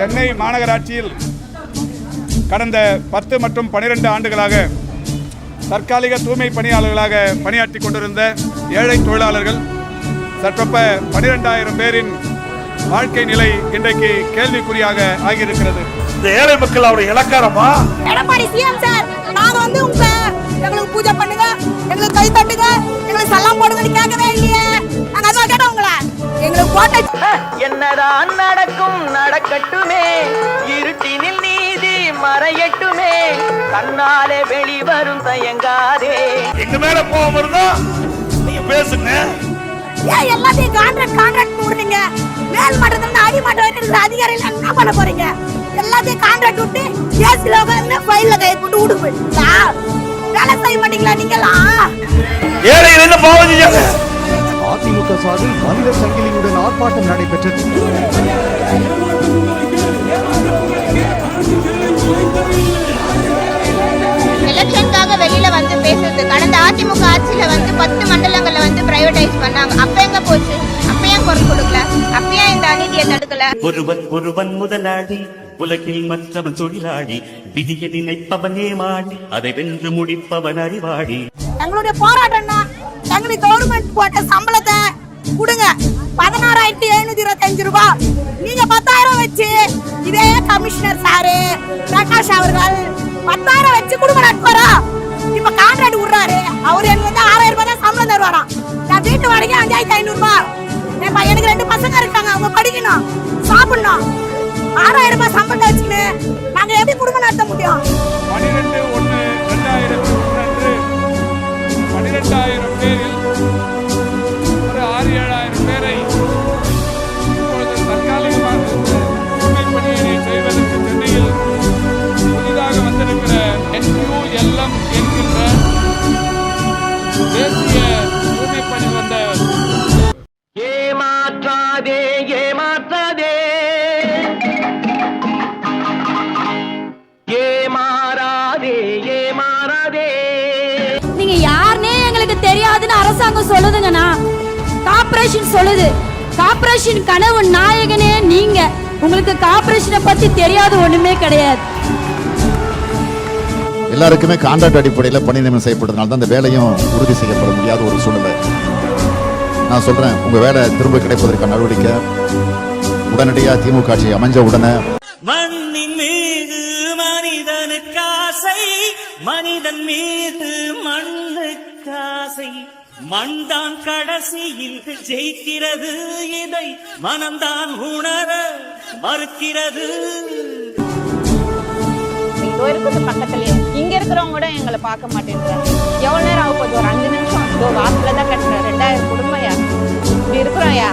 சென்னை மாநகராட்சியில் கடந்த பத்து மற்றும் பனிரெண்டு ஆண்டுகளாக தற்காலிக தூய்மை பணியாளர்களாக பணியாற்றி கொண்டிருந்த ஏழை தொழிலாளர்கள் சற்றொப்ப பனிரெண்டாயிரம் பேரின் வாழ்க்கை நிலை இன்றைக்கு கேள்விக்குறியாக ஆகியிருக்கிறது. இந்த ஏழை மக்கள் அவருடைய இலக்காரமா எடப்பாடி சிஎம் சார் நாங்க வந்து உங்க எங்களுக்கு பூஜை பண்ணுங்க எங்களுக்கு கை தட்டுங்க எங்களுக்கு சல்லாம் போடுங்கன்னு கேட்கவே இல்லையே. நாங்க அதான் கேட்டோம் உங்களை. எங்களுக்கு போட்ட என்னதான் நடக்கும்? நடக்கட்டுமே. இருட்டினில் நீதி மறையட்டுமே. கண்ணாலே வெளிவரும் தயங்காதே. எங்க மேல கோபம் நீங்க பேசுங்க. ஏன் எல்லாத்தையும் கான்ட்ராக்ட் கான்ட்ராக்ட் போடுறீங்க மேல் மட்டத்துல இருந்து அடி மட்டம் வரைக்கும் அதிகாரிகள் என்ன பண்ண போறீங்க? எல்லாத்தையும் கான்ட்ராக்ட் விட்டு ஏசில உட்காந்து ஃபைல்ல கை போட்டு வீட்டுக்கு போயிட்டீங்களா வேலை செய்ய மாட்டீங்களா நீங்களா ஏழைகள் என்ன பாவம் அதிமுக சார்பில் மனித சங்கிலியுடன் ஆர்ப்பாட்டம் நடைபெற்றது. எலெக்ஷனுக்காக வெளியில வந்து பேசுறது. கடந்த அதிமுக ஆட்சியில வந்து பத்து மண்டலங்கள்ல வந்து பிரைவேடைஸ் பண்ணாங்க. அப்ப எங்க போச்சு? அப்ப ஏன் குரல் கொடுக்கல? அப்ப ஏன் இந்த அநீதியை தடுக்கல? ஒருவன் ஒருவன் முதலாளி உலகில் மற்றவன் தொழிலாளி விதியை நினைப்பவன் ஏமாளி அதை வென்று முடிப்பவன் அறிவாளி. எங்களுடைய போராட்டம்னா எங்களுக்கு கவர்மெண்ட் போட்ட சம்பளத்தை பதினாறாயிரத்தி எழுநூத்தி இருபத்தஞ்சு ரூபாய் நீங்க பத்தாயிரம் வச்சு இதே கமிஷனர் சாரு பிரகாஷ் அவர்கள் பத்தாயிரம் வச்சு குடும்ப நட்பரா இப்ப கான்ட்ராக்ட் விடுறாரு. அவர் எனக்கு வந்து ஆறாயிரம் ரூபாய் தான் சம்பளம் தருவாராம். நான் வீட்டு வாடகை அஞ்சாயிரத்தி ஐநூறு ரூபாய் என் பையனுக்கு ரெண்டு பசங்க இருக்காங்க அவங்க படிக்கணும் சாப்பிடணும். ஆறாயிரம் ரூபாய் சம்பளம் வச்சுன்னு நாங்க எப்படி குடும்பம் நடத்த முடியும்? சப்ஸ்கிரைப் பண்ணி வந்த ஏமாற்றாதே ஏமாற்றாதே. ஏமாறாதே ஏமாறாதே. நீங்க யாருனே எங்களுக்கு தெரியாதுன்னு அரசாங்கம் சொல்லுதுங்கண்ணா. கார்பரேஷன் சொல்லுது. கார்பரேஷன் கனவு நாயகனே நீங்க. உங்களுக்கு கார்பரேஷனை பத்தி தெரியாது ஒண்ணுமே கிடையாது. எல்லாருக்குமே கான்ட்ராக்ட் அடிப்படையில் பணி நியமனம் செய்யப்படுறதுனால தான் இந்த வேலையும் உறுதி செய்யப்பட முடியாத ஒரு சூழ்நிலை. நான் சொல்றேன் உங்க வேலை திரும்ப கிடைப்பதற்கான நடவடிக்கை. உடனடியாக திமுக ஆட்சி அமைஞ்ச உடனே மண்ணின் மீது மனிதனுக்கு ஆசை மனிதன் மீது மண்ணுக்கு ஆசை. மண்தான் கடைசியில் ஜெயிக்கிறது இதை மனம்தான் உணர மறுக்கிறது. இதோ பேசுகிறவங்க கூட எங்களை பார்க்க மாட்டேங்கிறாங்க எவ்வளோ நேரம் ஆகும் போது ஒரு அஞ்சு நிமிஷம் இதோ வாசலில் தான் கட்டுறேன். ரெண்டாயிரம் குடும்பம் யா இப்படி இருக்கிறோம் யா